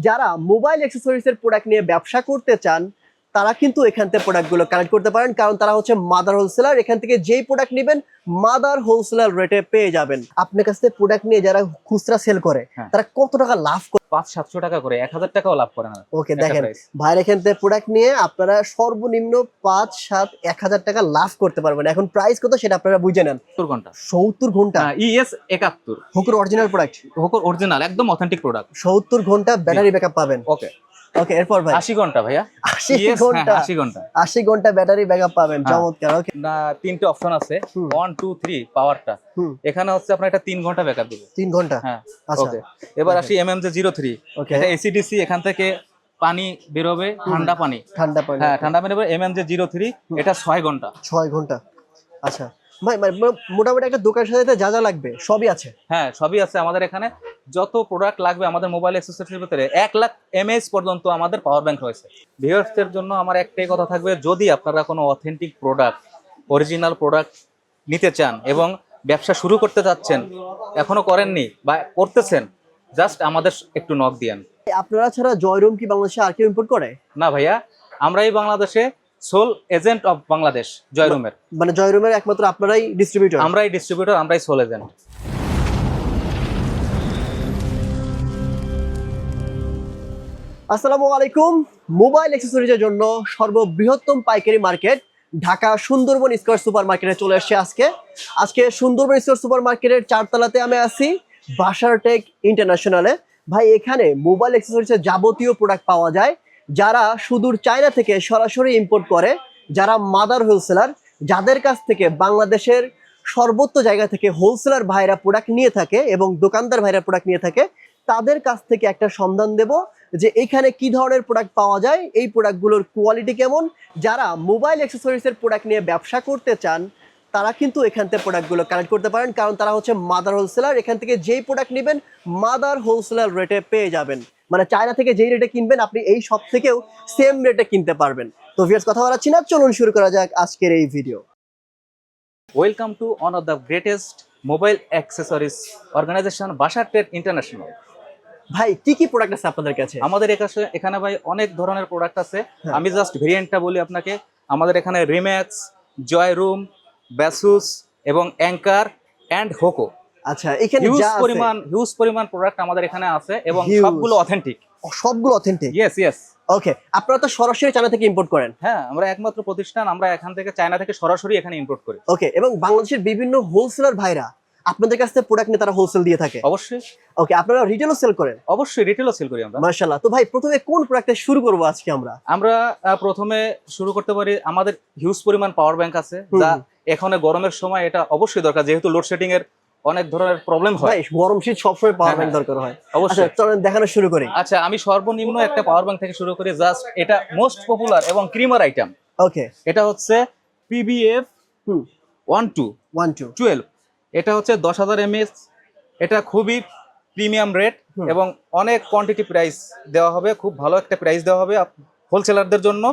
যারা mobile অ্যাক্সেসরিজের product নিয়ে ব্যবসা করতে চান তারা কিন্তু এখান থেকে প্রোডাক্টগুলো কালেক্ট করতে পারেন। কারণ তারা হচ্ছে মাদার হোলসেলার এখান থেকে যেই প্রোডাক্ট নেবেন মাদার হোলসেলার রেটে পেয়ে যাবেন। আপনার কাছ থেকে প্রোডাক্ট নিয়ে যারা খুচরা সেল করে হ্যাঁ। তারা কত টাকা লাভ করে? পাঁচ সাতশো টাকা করে এক হাজার টাকাও লাভ করে না। ওকে দেখেন। ভাইয়ের এখান থেকে প্রোডাক্ট নিয়ে আপনারা সর্বনিম্ন পাঁচ সাত এক হাজার টাকা লাভ করতে পারবেন। এখন প্রাইস কত সেটা আপনারা বুঝে নেন। সত্তর ঘণ্টা। সত্তর ঘণ্টা? ইএস একাত্তর। হুকুর অরিজিনাল প্রোডাক্ট হোকর অরিজিনাল একদম অথেন্টিক প্রোডাক্ট সত্তর ঘণ্টা ব্যাটারি ব্যাকআপ পাবেন। ওকে ওকে এরপর ভাই। আশি ঘণ্টা ভাইয়া। আশি Yes, হ্যাঁ, ঘণ্টা। আশি ঘণ্টা। আশি ঘণ্টা ব্যাটারি ব্যাকআপ পাবেন হ্যাঁ। চমৎকার ওকে না তিনটে অপশন আছে। হুম। ওয়ান টু থ্রি পাওয়ারটা এখানে হচ্ছে আপনার এটা তিন ঘণ্টা ব্যাকআপ দিবে। তিন ঘণ্টা? হ্যাঁ আচ্ছা। ওকে এবার আসি M M J zero three okay এটা এসিডিসি এখান থেকে পানি বেরোবে ঠান্ডা পানি। ঠান্ডা পানি হ্যাঁ ঠান্ডা পানি M M J zero three এটা ছয় ঘণ্টা। ছয় ঘণ্টা। আচ্ছা। ভাই মানে মোটামুটি একটা দোকান সাজাতে যা যা লাগবে সবই আছে। হ্যাঁ সবই আছে আমাদের এখানে। যত প্রোডাক্ট লাগবে আমাদের মোবাইল অ্যাক্সেসরিজের ভিতরে এক লাখ এমএএইচ পর্যন্ত আমাদের পাওয়ার ব্যাংক রয়েছে। ভিউয়ার্সদের জন্য আমার একটাই কথা থাকবে যদি আপনারা কোনো অথেন্টিক প্রোডাক্ট অরিজিনাল প্রোডাক্ট নিতে চান এবং ব্যবসা শুরু করতে চাচ্ছেন এখনও করেননি বা করতেছেন জাস্ট আমাদের একটু নক দিয়েন। আপনারা ছাড়া জয়রুম কি বাংলাদেশে আর কেউ ইম্পোর্ট করে? না ভাইয়া আমরাই বাংলাদেশে সোল এজেন্ট অফ বাংলাদেশ জয়রুমের মানে জয়রুমের একমাত্র আপনারাই ডিস্ট্রিবিউটর আমরাই ডিস্ট্রিবিউটর আমরাই সোল এজেন্ট আসসালামু আলাইকুম। মোবাইল অ্যাক্সেসরিজের জন্য সর্ববৃহত্তম পাইকারি market Dhaka Sundarban square super মার্কেটে চলে আসছে আজকে। আজকে সুন্দরবন স্কোয়ার সুপার মার্কেটের চারতলাতে আমি আছি বাসার টেক ইন্টারন্যাশনালে ভাই এখানে মোবাইল অ্যাক্সেসরিজের যাবতীয় প্রোডাক্ট পাওয়া যায়। যারা সুদূর চায়না থেকে সরাসরি ইম্পোর্ট করে, যারা মাদার হোলসেলার যাদের কাছ থেকে বাংলাদেশের সর্বত্র জায়গা থেকে হোলসেলার ভাইরা প্রোডাক্ট নিয়ে থাকে এবং দোকানদার ভাইরা প্রোডাক্ট নিয়ে থাকে, তাদের কাছ থেকে একটা সন্ধান দেব যে এখানে কি ধরনের প্রোডাক্ট পাওয়া যায়, এই প্রোডাক্টগুলোর কোয়ালিটি কেমন। যারা মোবাইল অ্যাক্সেসরিজের প্রোডাক্ট নিয়ে ব্যবসা করতে চান, তারা কিন্তু এখান থেকে প্রোডাক্টগুলো কালেক্ট করতে পারেন। কারণ তারা হচ্ছে মাদার হোলসেলার এখান থেকে যেই প্রোডাক্ট নেবেন মাদার হোলসেলার রেটে পেয়ে যাবেন। মানে চায়না থেকে যেই রেটে কিনবেন আপনি এই সব থেকেও সেম রেটে কিনতে পারবেন। তো ভিয়ার্স কথা বলাচ্ছি না চলুন শুরু করা যাক আজকের এই video welcome to one of the greatest mobile accessories organisation Basar Trade International ভাই কি কি প্রোডাক্ট আছে আপনাদের কাছে? আমাদের এখানে এখানে ভাই অনেক ধরনের প্রোডাক্ট আছে। হ্যাঁ। আমি জাস্ট ভেরিয়েন্টটা বলি আপনাকে। আমাদের এখানে রিম্যাক্স জয় রুম ব্যাসুস এবং অ্যাঙ্কার অ্যান্ড হোকো আচ্ছা এখানে হিউজ পরিমাণ হিউজ পরিমাণ প্রোডাক্ট আমাদের এখানে আছে এবং. সবগুলো অথেন্টিক সবগুলো অথেন্টিক ইয়েস ইয়েস ওকে আপনারা তো সরাসরি চায়না থেকে ইম্পোর্ট করেন? হ্যাঁ আমরা একমাত্র প্রতিষ্ঠান আমরা এখান থেকে চায়না থেকে সরাসরি এখানে ইম্পোর্ট করি। ওকে এবং বাংলাদেশের বিভিন্ন হোলসেলার ভাইরা আপনাদের কাছ থেকে প্রোডাক্ট নিয়ে তারা হোলসেল দিয়ে থাকে? অবশ্যই। ওকে আপনারা রিটেলও সেল করেন? অবশ্যই রিটেলও সেল করি আমরা। মার্শাল্লাহ তো ভাই প্রথমে কোন প্রোডাক্টে শুরু করব আজকে আমরা? আমরা প্রথমে শুরু করতে পারি আমাদের হিউজ পরিমাণ পাওয়ার ব্যাংক আছে যা। এখন গরমের সময় এটা অবশ্যই দরকার যেহেতু লোডশেডিং এর অনেক ধরনের প্রবলেম হয়। গরম শীত সবসময় পাওয়ার ব্যাংক হ্যাঁ। দরকার হয়। আচ্ছা অবশ্যই চলেন দেখানো শুরু করি। আচ্ছা আমি সর্বনিম্ন একটা পাওয়ার ব্যাংক থেকে শুরু করি জাস্ট এটা মোস্ট পপুলার এবং ক্রিমার আইটেম ওকে এটা হচ্ছে PBF one two one two twelve এটা হচ্ছে দশ হাজার এমএস এটা খুবই প্রিমিয়াম রেট এবং অনেক কোয়ান্টিটি প্রাইস দেওয়া হবে খুব ভালো একটা প্রাইস দেওয়া হবে হোলসেলারদের জন্য।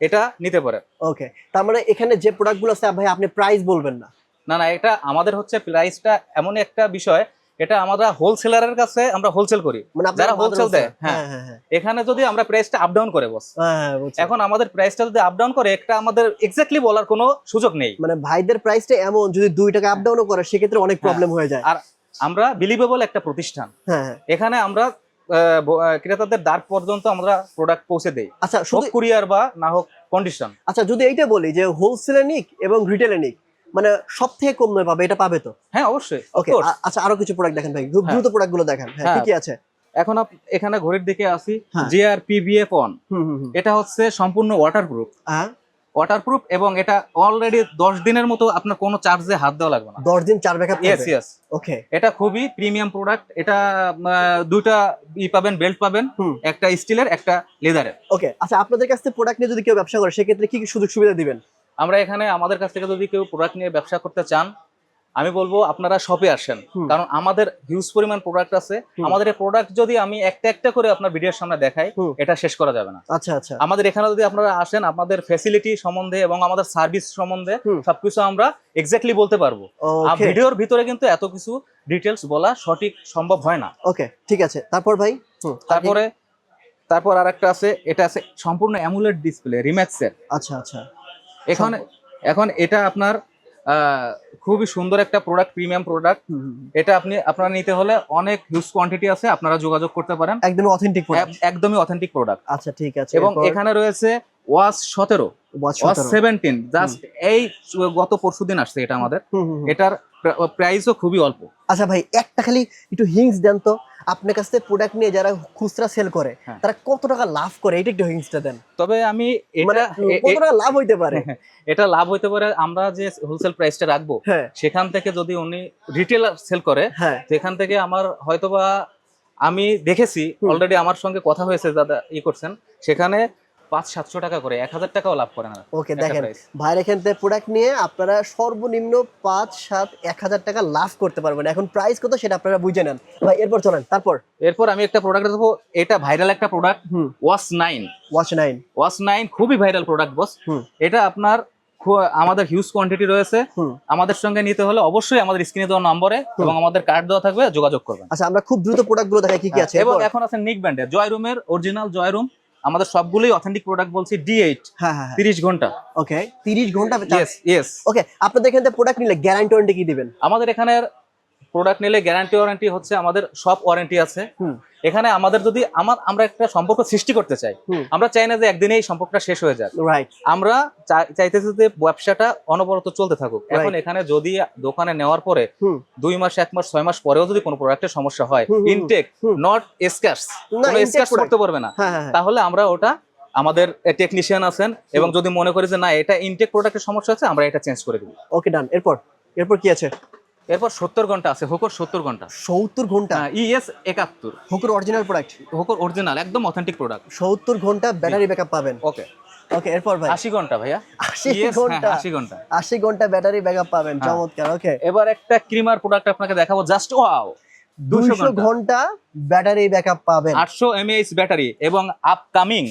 এটা নিতে পারে। ওকে তার মানে এখানে যে প্রোডাক্টগুলো আছে ভাই আপনি প্রাইস বলবেন না। না না এটা আমাদের হচ্ছে প্রাইসটা এমন একটা বিষয় এটা আমরা হোলসেলারের কাছে আমরা হোলসেল করি। মানে যারা wholesale দেয়, হ্যাঁ। হ্যাঁ হ্যাঁ এখানে যদি আমরা প্রাইসটা আপ ডাউন করে বস হ্যাঁ হ্যাঁ। এখন আমাদের প্রাইসটা যদি আপ ডাউন করে একটা আমাদের এক্স্যাক্টলি বলার কোনো সুযোগ নেই। মানে ভাইদের প্রাইসটা এমন যদি দুই টাকা আপ ডাউনও করে সেক্ষেত্রে অনেক প্রবলেম হয়ে যায়। আর আমরা বিলিভেবল একটা প্রতিষ্ঠান। হ্যাঁ হ্যাঁ। এখানে আমরা ক্রেতাদের দ্বার পর্যন্ত আমরা প্রোডাক্ট পৌঁছে দেই। আচ্ছা হোক শুধু কুরিয়ার বা না হোক কন্ডিশন আচ্ছা যদি এইটা বলি যে হোলসেলে নিক এবং রিটেলে নিক মানে সব থেকে কম দামে পাবে এটা পাবে তো? হ্যাঁ অবশ্যই ওকে আচ্ছা আরও কিছু প্রোডাক্ট দেখেন ভাই খুব হ্যাঁ। দ্রুত প্রোডাক্টগুলো দেখেন। হ্যাঁ কি হ্যাঁ। কি আছে? এখন এখানে ঘড়ির দিকে আসি। জেআর পিবিএফ অন এটা হচ্ছে সম্পূর্ণ ওয়াটারপ্রুফ হ্যাঁ। ওয়াটারপ্রুফ এবং এটা অলরেডি দশ দিনের মতো আপনার কোনো চার্জে হাত দেওয়া লাগবে না। দশ দিন চার ব্যাকআপ ইয়েস ইয়েস ওকে এটা খুবই প্রিমিয়াম প্রোডাক্ট এটা দুইটা ই পাবেন বেল্ট পাবেন। একটা স্টিলের একটা লেদারের ওকে আচ্ছা আপনাদের কাছ থেকে প্রোডাক্ট নিয়ে যদি কেউ ব্যবসা করে সেক্ষেত্রে কি কি সুযোগ সুবিধা দিবেন? আমরা এখানে আমাদের কাছ থেকে যদি কেউ প্রোডাক্ট নিয়ে ব্যবসা করতে চান আমি বলব আপনারা শপে আসেন। কারণ আমাদের হিউজ পরিমাণ প্রোডাক্ট আছে। আমাদের এই প্রোডাক্ট যদি আমি একটা একটা করে আপনার ভিডিওর সামনে দেখাই এটা শেষ করা যাবে না। আচ্ছা আচ্ছা। আমাদের এখানে যদি আপনারা আসেন আপনাদের ফ্যাসিলিটি সম্বন্ধে এবং আমাদের সার্ভিস সম্বন্ধে সবকিছু আমরা এক্স্যাক্টলি বলতে পারব। আর ভিডিওর ভিতরে কিন্তু এত কিছু ডিটেলস বলা সঠিক সম্ভব হয় না। ওকে ঠিক আছে। তারপর ভাই? তারপরে তারপর আর একটা আছে এটা আছে সম্পূর্ণ অ্যামুলেট ডিসপ্লে রিম্যাক্সের আচ্ছা আচ্ছা। এখন এখন এটা আপনার খুবই সুন্দর একটা প্রোডাক্ট প্রিমিয়াম প্রোডাক্ট। এটা আপনি আপনারা নিতে হলে অনেক হিউজ কোয়ান্টিটি আছে আপনারা যোগাযোগ করতে পারেন। একদমই অথেন্টিক এক- একদমই অথেন্টিক প্রোডাক্ট আচ্ছা ঠিক আছে। এবং এখানে রয়েছে ওয়াস সতেরো। ওয়াস 17 সেভেন্টিন জাস্ট এই গত পরশু দিন আসছে এটা আমাদের। এটার প্রাইসও খুবই অল্প। আচ্ছা ভাই একটা খালি একটু হিংস দেন তো। আপনার কাছ থেকে প্রোডাক্ট নিয়ে যারা খুচরা সেল করে হ্যাঁ। তারা কত টাকা লাভ করে? এটা একটু হিংসটা দেন। তবে আমি মানে এটা কত টাকা লাভ হইতে পারে? এটা লাভ হইতে পারে আমরা যে হোলসেল প্রাইসটা রাখব হ্যাঁ। সেখান থেকে যদি উনি রিটেল সেল করে হ্যাঁ। সেখান থেকে আমার হয়তোবা আমি দেখেছি অলরেডি আমার সঙ্গে কথা হয়েছে দাদা ই করছেন সেখানে পাঁচ সাতশো টাকা করে এক হাজার টাকাও লাভ করে না। ওকে দেখেন। ভাইয়ের এখান থেকে প্রোডাক্ট নিয়ে আপনারা সর্বনিম্ন পাঁচ সাত এক হাজার টাকা লাভ করতে পারবেন। এখন প্রাইস কত সেটা আপনারা বুঝে নেন। ভাই এরপর চলেন তারপর? এরপর আমি একটা প্রোডাক্ট দেবো এটা ভাইরাল একটা product was nine watch nine was nine খুবই ভাইরাল প্রোডাক্ট বস এটা আপনার আমাদের হিউজ কোয়ান্টিটি রয়েছে। আমাদের সঙ্গে নিতে হলে অবশ্যই আমাদের স্ক্রিনে দেওয়া নম্বরে এবং আমাদের কার্ড দেওয়া থাকবে যোগাযোগ করবেন। আচ্ছা আমরা খুব দ্রুত প্রোডাক্টগুলো দেখাই কি কি আছে? হ্যাঁ, এবং এখন আছে নিক ব্যান্ডের জয় রুমের অরিজিনাল জয় রুম আমাদের সবগুলোই অথেন্টিক প্রোডাক্ট বলছি ডি এইট হ্যাঁ হ্যাঁ তিরিশ ঘণ্টা। ওকে তিরিশ ঘণ্টা ইয়েস ওকে আপনাদের এখান থেকে প্রোডাক্ট নিলে গ্যারান্টি ওয়ারেন্টি কি দিবেন? আমাদের এখানে প্রোডাক্ট নিলে গ্যারান্টি ওয়ারেন্টি হচ্ছে আমাদের সব ওয়ারেন্টি আছে। হুম। এখানে আমাদের যদি আমার আমরা একটা সম্পর্ক সৃষ্টি করতে চাই আমরা চাই না যে একদিনে এই সম্পর্কটা শেষ হয়ে যাক। আমরা চাইতেছি যে ব্যবসাটা অনবরত চলতে থাকুক। এখন এখানে যদি দোকানে নেওয়ার পরে দুই মাস এক মাস ছয় মাস পরেও যদি কোনো প্রোডাক্টের সমস্যা হয়। ইনটেক নট স্ক্যাশ কোনো স্ক্যাশ করতে পারবে না। হ্যাঁ হ্যাঁ হ্যাঁ। তাহলে আমরা ওটা আমাদের টেকনিশিয়ান আছেন এবং যদি মনে করি যে না এটা ইনটেক প্রোডাক্টের সমস্যা আছে আমরা এটা চেঞ্জ করে দিব। ওকে ডান এরপর এরপর কি আছে? এরপর সত্তর ঘণ্টা আছে হোকর সত্তর ঘণ্টা। সত্তর ঘণ্টা? ইএস একাত্তর। হোকর অরিজিনাল প্রোডাক্ট হোকর অরিজিনাল একদম অথেন্টিক প্রোডাক্ট সত্তর ঘণ্টা ব্যাটারি ব্যাকআপ পাবেন। ওকে ওকে এরপর ভাই? আশি ঘণ্টা ভাইয়া। আশি Yes, ঘণ্টা হ্যাঁ, আশি ঘণ্টা। আশি ঘণ্টা ব্যাটারি ব্যাকআপ পাবেন হ্যাঁ। চমৎকার ওকে এবার একটা ক্রিমার প্রোডাক্ট আপনাকে দেখাবো জাস্ট ওয়াও দুশো ঘণ্টা। ব্যাটারি ব্যাকআপ পাবেন। আটশো এমএএইচ ব্যাটারি এবং আপকামিং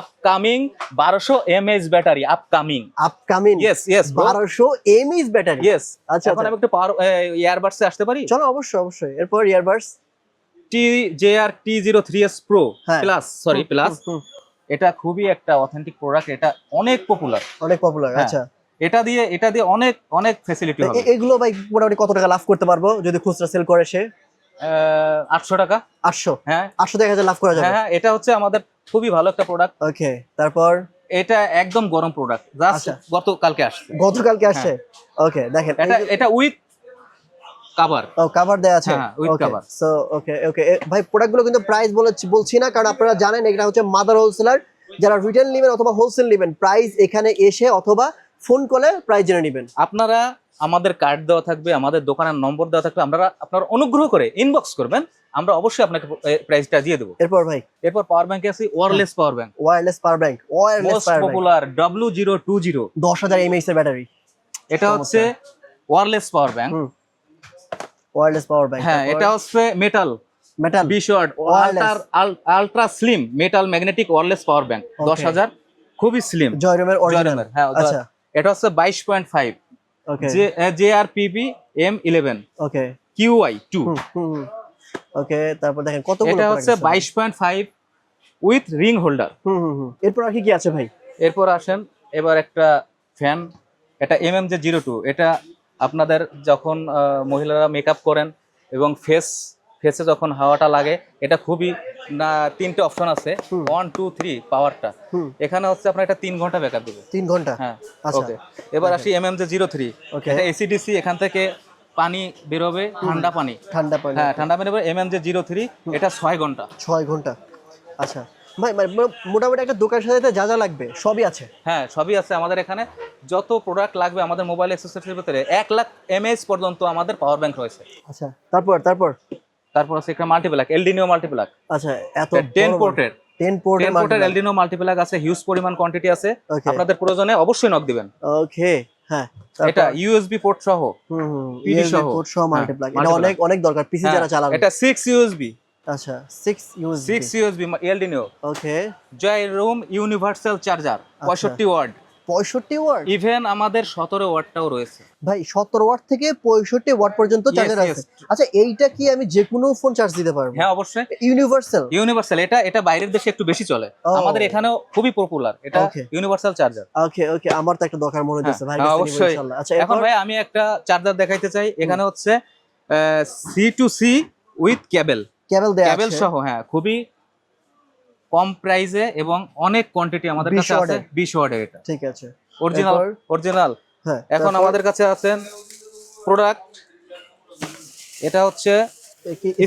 আপকামিং বারোশো mAh battery upcoming upcoming yes yes বারোশো এমএইচ ব্যাটারি। আচ্ছা এখন আচ্ছা। আমি একটু পাওয়ার ইয়ারবাডসে আসতে পারি? চলো অবশ্যই অবশ্যই। এরপর earbuds T J R T zero three S pro. Plus sorry plus এটা খুবই একটা অথেন্টিক প্রোডাক্ট এটা অনেক পপুলার অনেক পপুলার হ্যাঁ, আচ্ছা। এটা দিয়ে এটা দিয়ে অনেক অনেক ফেসিলিটি হবে। এগুলো ভাই মোটামুটি কত টাকা লাভ করতে পারব? যদি খুচরা সেল করে সে? আটশো টাকা। আটশো? হ্যাঁ। আটশো হাজার লাভ করা যাবে? হ্যাঁ হ্যাঁ এটা হচ্ছে আমাদের খুবই ভালো একটা প্রোডাক্ট ওকে তারপর? এটা একদম গরম প্রোডাক্ট জাস্ট আচ্ছা। গতকালকে আসছে। গতকালকে আসছে? ওকে দেখেন এটা এটা উইথ কাভার ও কভার দেয়া আছে? হ্যাঁ, with সো ওকে ওকে ভাই প্রোডাক্টগুলো কিন্তু প্রাইস বলেছি বলছি না কারণ আপনারা জানেন এটা হচ্ছে মাদার হোলসেলার যারা রিটেল নেবেন অথবা হোলসেল নেবেন প্রাইস এখানে এসে অথবা ফোন কলে প্রাইস জেনে নেবেন। আপনারা আমাদের কার্ড দেওয়া থাকবে আমাদের দোকানের নম্বর দেওয়া থাকবে আপনারা আপনারা অনুগ্রহ করে ইনবক্স করবেন আমরা অবশ্যই আপনাকে প্রাইসটা দিয়ে দেবো। এরপর ভাই? এরপর পাওয়ার ব্যাংকে আছে wireless power bank wireless power bank wireless most power bank popular W zero two zero দশ হাজার এমএইচ এর ব্যাটারি এটা হচ্ছে wireless power bank wireless power bank হ্যাঁ এটা হচ্ছে metal metal be short Wireless. Ultra slim metal magnetic wireless power bank. দশ হাজার খুবই স্লিম জয়রুমের অরিজিনাল হ্যাঁ আচ্ছা। এটা হচ্ছে বাইশ point five okay J J R PB M eleven. Okay Qi two. Okay তারপর দেখেন কত এটা হচ্ছে বাইশ point five with ring holder. হুম হুম হুম। এরপর আর কি কি আছে ভাই? এরপর আসেন এবার একটা ফ্যান। এটা M M J zero two. এটা আপনাদের যখন মহিলারা মেকআপ করেন এবং ফেস ফেসে যখন হাওয়াটা লাগে এটা খুবই না তিনটে অপশন আছে। ওয়ান টু থ্রি পাওয়ারটা এখানে হচ্ছে আপনার এটা তিন ঘণ্টা ব্যাকআপ দেবে। তিন ঘণ্টা? হ্যাঁ আচ্ছা। ওকে এবার আসি M M J zero three এটা এসিডিসি এখান থেকে পানি বেরোবে ঠান্ডা পানি। ঠান্ডা পানি। হ্যাঁ ঠান্ডা পানি M M J zero three এটা ছয় ঘণ্টা। ছয় ঘণ্টা। আচ্ছা। ভাই মোটামুটি একটা দোকান সাজাতে যা যা লাগবে সবই আছে? হ্যাঁ সবই আছে আমাদের এখানে। যত প্রোডাক্ট লাগবে আমাদের মোবাইল ভিতরে এক লাখ এমএএইচ পর্যন্ত আমাদের পাওয়ার ব্যাংক রয়েছে। আচ্ছা তারপর তারপর? তারপর আছে একটা মাল্টিপ্লাক এলডিনিও মাল্টিপ্লাক আচ্ছা এত টেন পোর্টের টেন পোর্টের পোর্টের এলডিনিও মাল্টিপ্লাক আছে হিউজ পরিমাণ কোয়ান্টিটি আছে। আপনাদের প্রয়োজনে অবশ্যই নক দিবেন। ওকে হ্যাঁ এটা ইউএসবি পোর্ট সহ হুম হুম সহ। পোর্ট সহ হ্যাঁ, মাল্টিপ্লাগ এটা অনেক অনেক দরকার পিসি হ্যাঁ, যারা চালাবে। এটা সিক্স ইউএসবি আচ্ছা 6 use six USB LDNIO okay Joyroom universal charger আচ্ছা। পঁয়ষট্টি ওয়ার্ড। পঁয়ষট্টি ওয়াট ইভেন আমাদের সতেরো ওয়াটটাও রয়েছে। ভাই সতেরো ওয়াট থেকে পঁয়ষট্টি ওয়াট পর্যন্ত চার্জার আছে। আচ্ছা এইটা কি আমি যে কোনো ফোন চার্জ দিতে পারব? হ্যাঁ অবশ্যই। ইউনিভার্সাল ইউনিভার্সাল এটা এটা বাইরের দেশে একটু বেশি চলে। আমাদের এখানেও খুবই পপুলার এটা ইউনিভার্সাল চার্জার ওকে ওকে আমার তো একটা দরকার মনে হচ্ছে। ভাই হ্যাঁ, নিবো অবশ্যই। আচ্ছা এখন ভাই আমি একটা চার্জার দেখাইতে চাই। এখানে হচ্ছে C to C with cable cable দেয়া কেবল সহ হ্যাঁ খুবই কম প্রাইসে এবং অনেক কোয়ান্টিটি আমাদের কাছে আছে ওয়াটের। বিশ ওয়াটের এটা। ঠিক আছে। অরিজিনাল অরিজিনাল হ্যাঁ এখন আমাদের কাছে আছেন প্রোডাক্ট এটা হচ্ছে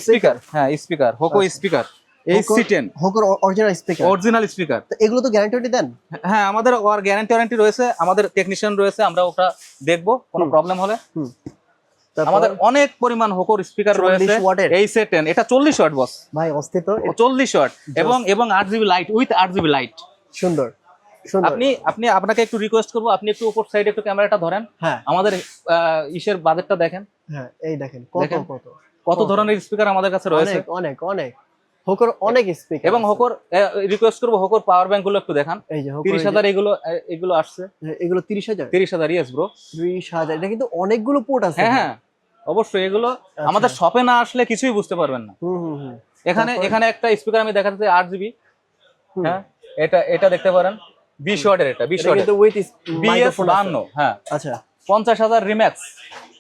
স্পিকার হ্যাঁ speaker Hoco. Speaker H C ten হোকর original speaker original speaker তো এগুলো তো গ্যারান্টি দেন? হ্যাঁ আমাদের ওর গ্যারান্টি ওয়ারেন্টি রয়েছে আমাদের টেকনিশিয়ান রয়েছে আমরা ওটা দেখব কোনো প্রবলেম হলে। আমাদের অনেক পরিমাণ হোকোর স্পিকার রয়েছে এই সে টেন এটা চল্লিশ ওয়াট বস ভাই অস্থিত। চল্লিশ ওয়াট। এবং এবং আট জিবি লাইট উইথ আট জিবি লাইট সুন্দর আপনি আপনি আপনাকে একটু রিকোয়েস্ট করব আপনি একটু উপর সাইডে একটু ক্যামেরাটা ধরেন। হ্যাঁ। আমাদের ইসের বাজেটটা দেখেন। হ্যাঁ এই দেখেন কত। কত কত। ধরনের স্পিকার আমাদের কাছে রয়েছে। অনেক অনেক হোকর অনেক স্পিকার এবং হোকর রিকোয়েস্ট করব হোকর পাওয়ার ব্যাংকগুলো একটু দেখান। এই যে তিরিশ হাজার এগুলো এগুলো আসছে। এগুলো তিরিশ হাজার। তিরিশ হাজার ইয়েস ব্রো ত্রিশ হাজার। এটা কিন্তু অনেকগুলো পোর্ট আছে। হ্যাঁ হ্যাঁ। অবশ্যই এগুলো আচ্ছা। আমাদের শপে না আসলে কিছুই বুঝতে পারবেন না। এখানে এখানে একটা স্পিকার আমি দেখাতে যাচ্ছে আট জিবি হ্যাঁ এটা এটা দেখতে পারেন। বিশ ওয়াটের এটা বিশ ওয়াটের বিএস বান্ন হ্যাঁ। আচ্ছা। পঞ্চাশ হাজার রিম্যাক্স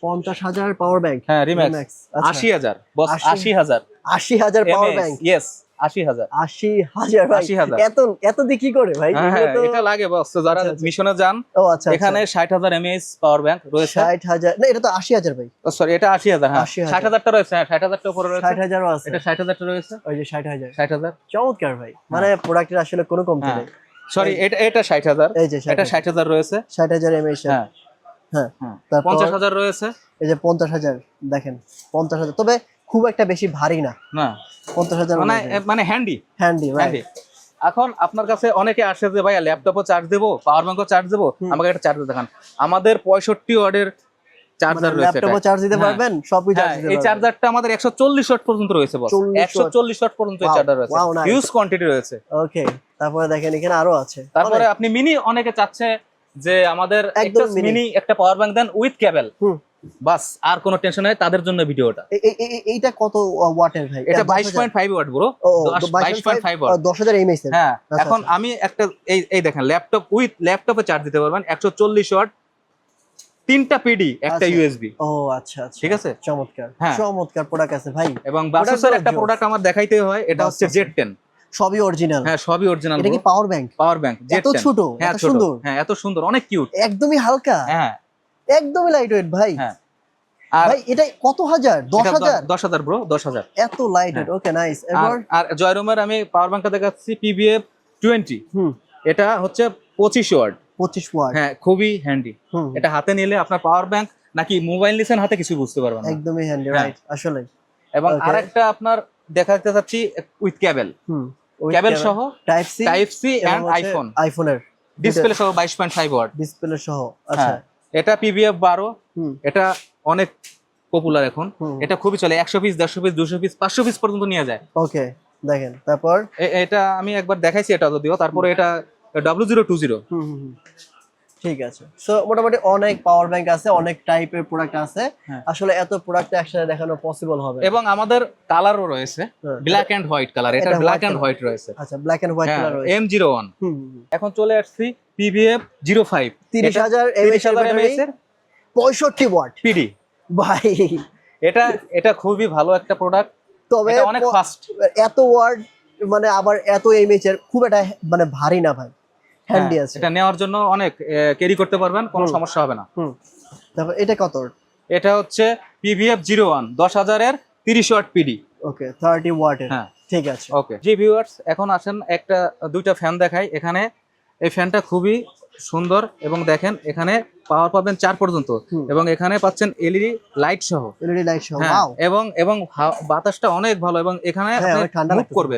পঞ্চাশ হাজার পাওয়ার ব্যাংক হ্যাঁ রিম্যাক্স আশি হাজার বস আশি। হাজার। আশি হাজার পাওয়ার ব্যাংক ইয়েস আশি হাজার। আশি হাজার ভাই। 80,000 এত এত দিয়ে কি করে ভাই হ্যাঁ হ্যাঁ, এটা লাগে বস যারা আচ্ছা, আচ্ছা। মিশনে যান ও আচ্ছা এখানে ষাট হাজার এমএএস পাওয়ার ব্যাংক রয়েছে। ষাট হাজার না এটা তো আশি হাজার ভাই। সরি এটা আশি হাজার হ্যাঁ। ষাট হাজারটা রয়েছে হ্যাঁ ষাট হাজারটা উপরে রয়েছে। ষাট হাজারও আছে। এটা ষাট হাজারটা রয়েছে। ওই যে ষাট হাজার। ষাট হাজার। চমৎকার ভাই। মানে প্রোডাক্টের আসলে কোনো কমতি হ্যাঁ। নেই। সরি এটা এটা ষাট হাজার। এই যে এটা ষাট হাজার। রয়েছে। ষাট হাজার এমএস হ্যাঁ। হ্যাঁ। হ্যাঁ। পঞ্চাশ হাজার রয়েছে। এই যে পঞ্চাশ হাজার দেখেন। পঞ্চাশ হাজার। তবে খুব একটা বেশি ভারী না। না। পঞ্চাশ হাজার মানে মানে হ্যান্ডি হ্যান্ডি হ্যান্ডি এখন আপনার কাছে অনেকে আসে যে ভাইয়া ল্যাপটপও চার্জ দেবো পাওয়ার ব্যাংকও চার্জ দেবো? আমাকে একটা চার্জ দেখান। আমাদের পঁয়ষট্টি ওয়ার্ডের চার্জার রয়েছে ল্যাপটপও চার্জ দিতে হ্যাঁ। পারবেন সবই চার্জ হ্যাঁ দিতে এই পারবেন। চার্জারটা আমাদের একশো চল্লিশ ওয়াট পর্যন্ত রয়েছে বস 40 একশো চল্লিশ ওয়াট পর্যন্ত চার্জার রয়েছে। হিউজ কোয়ান্টিটি রয়েছে। ওকে তারপরে দেখেন এখানে আরও আছে। তারপরে আপনি মিনি অনেকে চাচ্ছে যে আমাদের একটা মিনি একটা পাওয়ার ব্যাংক দেন উইথ কেবল হুম। বাস আর কোনো টেনশন নেই তাদের জন্য ভিডিওটা। এইটা কত ওয়াটের ভাই? এটা দশ বাইশ হাজার? পয়েন্ট ফাইভ ওয়াট ব্রো ও, বাইশ পয়েন্ট ফাইভ ওয়াট। দশ হাজার এমএস হ্যাঁ আচ্ছা, এখন আচ্ছা। আমি একটা এই এই দেখেন ল্যাপটপ উইথ ল্যাপটপে চার্জ দিতে পারবেন একশো চল্লিশ ওয়াট তিনটা পিডি একটা আচ্ছা। ইউএসবি ও আচ্ছা আচ্ছা। ঠিক আছে? চমৎকার। হ্যাঁ। চমৎকার প্রোডাক্ট আছে ভাই। এবং বাসুসের একটা প্রোডাক্ট আমার দেখাইতে হয় এটা হচ্ছে জেড টেন সবই অরিজিনাল হ্যাঁ সবই অরিজিনাল এটা কি পাওয়ার ব্যাংক পাওয়ার ব্যাংক এত ছোট হ্যাঁ এত সুন্দর। হ্যাঁ এত সুন্দর অনেক কিউট একদমই হালকা। হ্যাঁ। একদমই লাইট ওয়েট ভাই। হ্যাঁ। আর ভাই এটা কত হাজার? দশ হাজার? দশ হাজার ব্রো দশ হাজার। এত লাইট ওয়েট ওকে নাইস আর- জয়রুমের আমি পাওয়ার ব্যাংকটা দেখাচ্ছি পিবিএফ টোয়েন্টি হুম। এটা হচ্ছে পঁচিশ ওয়ার্ড পঁচিশ ওয়াট হ্যাঁ খুবই হ্যান্ডি এটা হাতে নিলে আপনার পাওয়ার ব্যাংক নাকি মোবাইল নিছেন হাতে কিছু বুঝতে পারবেন না। একদমই হ্যান্ডি হ্যাঁ। রাইট আসলে এবং আরেকটা আপনার দেখাতে চাচ্ছি উইথ কেবল হুম কেবল সহ type C type C and iPhone আইফোনের ডিসপ্লে সহ বাইশ পয়েন্ট ফাইভ ওয়াট ডিসপ্লে সহ আচ্ছা। হ্যাঁ এটা পিবিএফ বারো। এটা অনেক পপুলার এখন। এটা খুবই চলে একশো পিস দেড়শো পিস দুশো পিস পাঁচশো পিস পর্যন্ত নিয়ে যায়। ওকে দেখেন তারপর? এটা আমি একবার দেখাইছি এটা যদিও তারপরে এটা ডাব্লু জিরো টু জিরো। ঠিক আছে। সো মোটামুটি অনেক পাওয়ার ব্যাংক আছে অনেক টাইপের প্রোডাক্ট আছে। হ্যাঁ। আসলে এত প্রোডাক্ট একসাথে দেখানো পসিবল হবে। এবং আমাদের কালারও রয়েছে। ব্ল্যাক এন্ড হোয়াইট কালার এটা ব্ল্যাক এন্ড হোয়াইট রয়েছে। আচ্ছা ব্ল্যাক এন্ড হোয়াইট কালার রয়েছে। M zero one. এখন চলে আসছি পিবিএফ জিরো ফাইভ তিরিশ হাজার তিরিশ হাজার এর? পঁয়ষট্টি ওয়াট পিডি ভাই। এটা এটা খুবই ভালো একটা প্রোডাক্ট তবে এটা অনেক ফাস্ট এত ওয়ার্ড মানে আবার এত এমএইচ এর খুব একটা মানে ভারী না ভাই। হ্যান্ডি আছে। এটা নেওয়ার জন্য অনেক ক্যারি করতে পারবেন কোনো সমস্যা হবে না। হুম। তারপর এটা কত এটা হচ্ছে পিভিএফ জিরো ওয়ান দশ হাজারের তিরিশ ওয়াট পিডি ওকে থার্টি ওয়াটের হ্যাঁ। ঠিক আছে। ওকে। জি ভিউয়ার্স এখন আসেন একটা দুইটা ফ্যান দেখাই। এখানে এই ফ্যানটা খুবই সুন্দর এবং দেখেন এখানে পাওয়ার পাবেন চার পর্যন্ত এবং এখানে পাচ্ছেন এলইডি লাইট সহ। এলইডি লাইট সহ হ্যাঁ এবং এবং বাতাসটা অনেক ভালো এবং এখানে হ্যাঁ, মুভ করবে।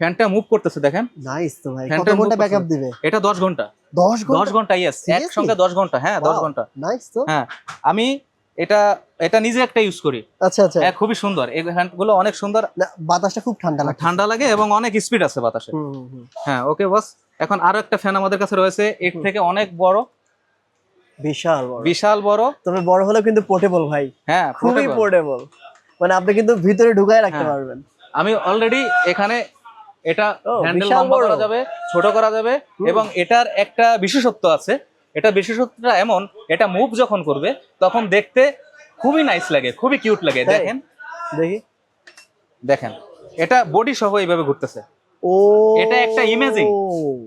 ফ্যানটা মুভ করতেছে দেখেন। নাইস তো ভাই কত ঘণ্টা ব্যাকআপ দিবে? এটা দশ ঘণ্টা। 10 ঘণ্টা? দশ ঘণ্টা ইয়েস? একসঙ্গে দশ ঘণ্টা হ্যাঁ দশ ঘণ্টা। নাইস তো। হ্যাঁ আমি এটা এটা নিজে একটা ইউজ করি। আচ্ছা আচ্ছা। হ্যাঁ খুবই সুন্দর। এই ফ্যানগুলো অনেক সুন্দর। বাতাসটা খুব ঠান্ডা লাগে ঠান্ডা লাগে এবং অনেক স্পিড আছে বাতাসে। হুম হুম, হুম। হ্যাঁ ওকে বস এখন আরও একটা ফ্যান আমাদের কাছে রয়েছে এর থেকে অনেক বড়। বিশাল বড়। বিশাল বড়। তবে বড় হলেও কিন্তু পোর্টেবল ভাই। হ্যাঁ খুবই পোর্টেবল মানে আপনি কিন্তু ভিতরে ঢুকায় রাখতে হ্যাঁ। পারবেন। আমি অলরেডি এখানে এটা হ্যান্ডেল লম্বা করা যাবে ছোট করা যাবে এবং এটার একটা বিশেষত্ব আছে। এটা বিশেষত্বটা এমন এটা মুভ যখন করবে তখন দেখতে খুবই নাইস লাগে খুবই কিউট লাগে? দেখেন। দেখি। দেখেন এটা বডি সহ এইভাবে ঘুরতেছে। ও। এটা একটা imaging।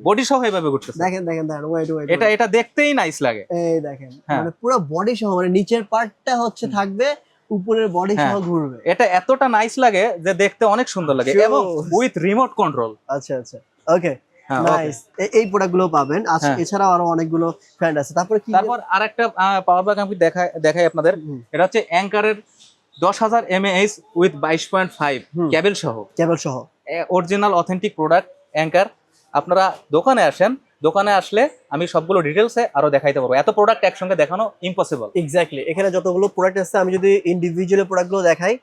বডি সহ এইভাবে ঘুরতেছে। দেখেন দেখেন দেখেন ওয়েট ওয়েট এটা এটা দেখতেই নাইস লাগে। এই দেখেন হ্যাঁ। মানে পুরো বডি সহ মানে নিচের পার্টটা হচ্ছে থাকবে উপরের বডি সহ হ্যাঁ। ঘুরবে। এটা এতটা নাইস লাগে যে দেখতে অনেক সুন্দর লাগে। এবং উইথ রিমোট কন্ট্রোল আচ্ছা আচ্ছা। ওকে হ্যাঁ নাইস এই প্রোডাক্টগুলো পাবেন। আচ্ছা হ্যাঁ। এছাড়াও আরও অনেকগুলো ফ্যান্ড আছে। তারপরে কি তারপর আরেকটা পাওয়ার ব্যাংক আমি দেখাই দেখাই আপনাদের। এটা হচ্ছে অ্যাঙ্কারের দশ হাজার এমএএইচ উইথ বাইশ পয়েন্ট ফাইভ ক্যাবেল সহ। কেবল সহ। অরিজিনাল অথেন্টিক প্রোডাক্ট অ্যাঙ্কার আপনারা দোকানে আসেন, দোকানে আসলে আমি সবগুলো ডিটেলসে আরও দেখাইতে পারব। এত প্রোডাক্ট একসঙ্গে দেখানো ইম্পসিবল এক্স্যাক্টলি এখানে যতগুলো প্রোডাক্ট আছে, আমি যদি ইন্ডিভিজুয়াল প্রোডাক্টগুলো দেখাই,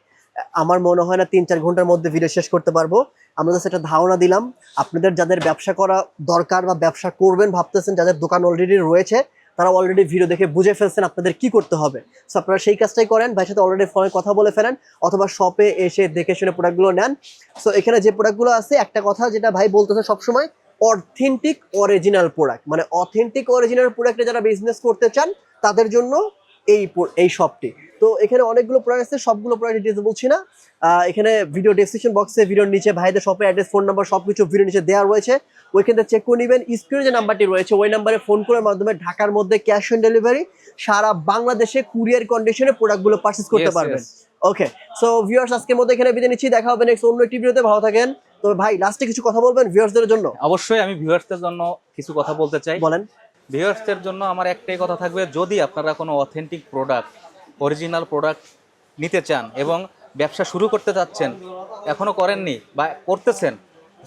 আমার মনে হয় না তিন চার ঘণ্টার মধ্যে ভিডিও শেষ করতে পারব। আমরা একটা ধারণা দিলাম, আপনাদের যাদের ব্যবসা করা দরকার বা ব্যবসা করবেন ভাবতেছেন, যাদের দোকান অলরেডি রয়েছে তারা অলরেডি ভিডিও দেখে বুঝে ফেলছেন আপনাদের কি করতে হবে। সো আপনারা সেই কাজটাই করেন, ভাইয়ের সাথে অলরেডি ফোনে কথা বলে ফেলেন, অথবা শপে এসে দেখে শুনে প্রোডাক্টগুলো নেন। সো এখানে যে প্রোডাক্টগুলো আছে, একটা কথা যেটা ভাই বলতেছে সবসময় অথেন্টিক অরিজিনাল প্রোডাক্ট মানে অথেন্টিক অরিজিনাল প্রোডাক্টে যারা বিজনেস করতে চান, তাদের জন্য এই এই শপটি তো এখানে অনেকগুলো প্রোডাক্ট আছে সবগুলো প্রোডাক্ট ডিটেলস বলছি না এখানে ভিডিও ডেসক্রিপশন বক্সে ভিডিওর নিচে ভাইদের শপের অ্যাড্রেস ফোন নাম্বার সবকিছু ভিডিও নিচে দেওয়া রয়েছে। ওইখান চেক করে নেবেন স্ক্রিনে যে নাম্বারটি রয়েছে ওই নাম্বারে ফোন করার মাধ্যমে ঢাকার মধ্যে ক্যাশ অন ডেলিভারি সারা বাংলাদেশে কুরিয়ার কন্ডিশনে প্রোডাক্টগুলো পারচেস করতে পারবেন। ওকে সো ভিউয়ার্স আজকের মধ্যে এখানে বিদায় নিচ্ছি দেখা হবে নেক্সট অন্য একটি ভিডিওতে ভালো থাকেন। তবে ভাই লাস্টে কিছু কথা বলবেন ভিউয়ার্সদের জন্য? অবশ্যই আমি ভিউয়ার্সদের জন্য কিছু কথা বলতে চাই। বলেন। ভিউয়ার্সদের জন্য আমার একটাই কথা থাকবে, যদি আপনারা কোনো অথেন্টিক প্রোডাক্ট অরিজিনাল প্রোডাক্ট নিতে চান এবং ব্যবসা শুরু করতে চাচ্ছেন এখনও করেননি বা করতেছেন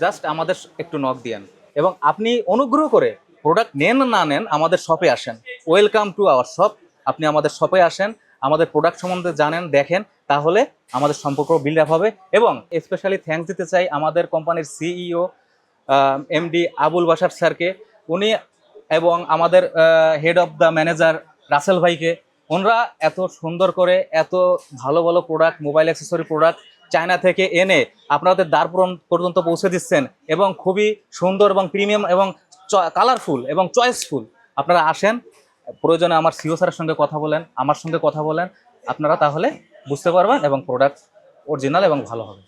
জাস্ট আমাদের একটু নক দিয়েন। এবং আপনি অনুগ্রহ করে প্রোডাক্ট নেন না নেন আমাদের শপে আসেন। ওয়েলকাম টু আওয়ার শপ আপনি আমাদের শপে আসেন, আমাদের প্রোডাক্ট সম্বন্ধে জানেন, দেখেন, তাহলে আমাদের সম্পর্ক বিল্ড আপ হবে। এবং স্পেশালি থ্যাঙ্কস দিতে চাই আমাদের কোম্পানির সিইও এমডি আবুল বাসার স্যারকে। উনি এবং আমাদের head of the manager Rasel ভাইকে। ওনরা এত সুন্দর করে এত ভালো ভালো product mobile accessory product China থেকে এনে আপনাদের দ্বার পর্যন্ত- পর্যন্ত পৌঁছে দিচ্ছেন এবং খুবই সুন্দর এবং প্রিমিয়াম এবং কালারফুল এবং চয়েসফুল আপনারা আসেন, প্রয়োজনে আমার সিও স্যারের সঙ্গে কথা বলেন, আমার সঙ্গে কথা বলেন, আপনারা তাহলে বুঝতে পারবেন এবং প্রোডাক্ট অরিজিনাল এবং ভালো হবে।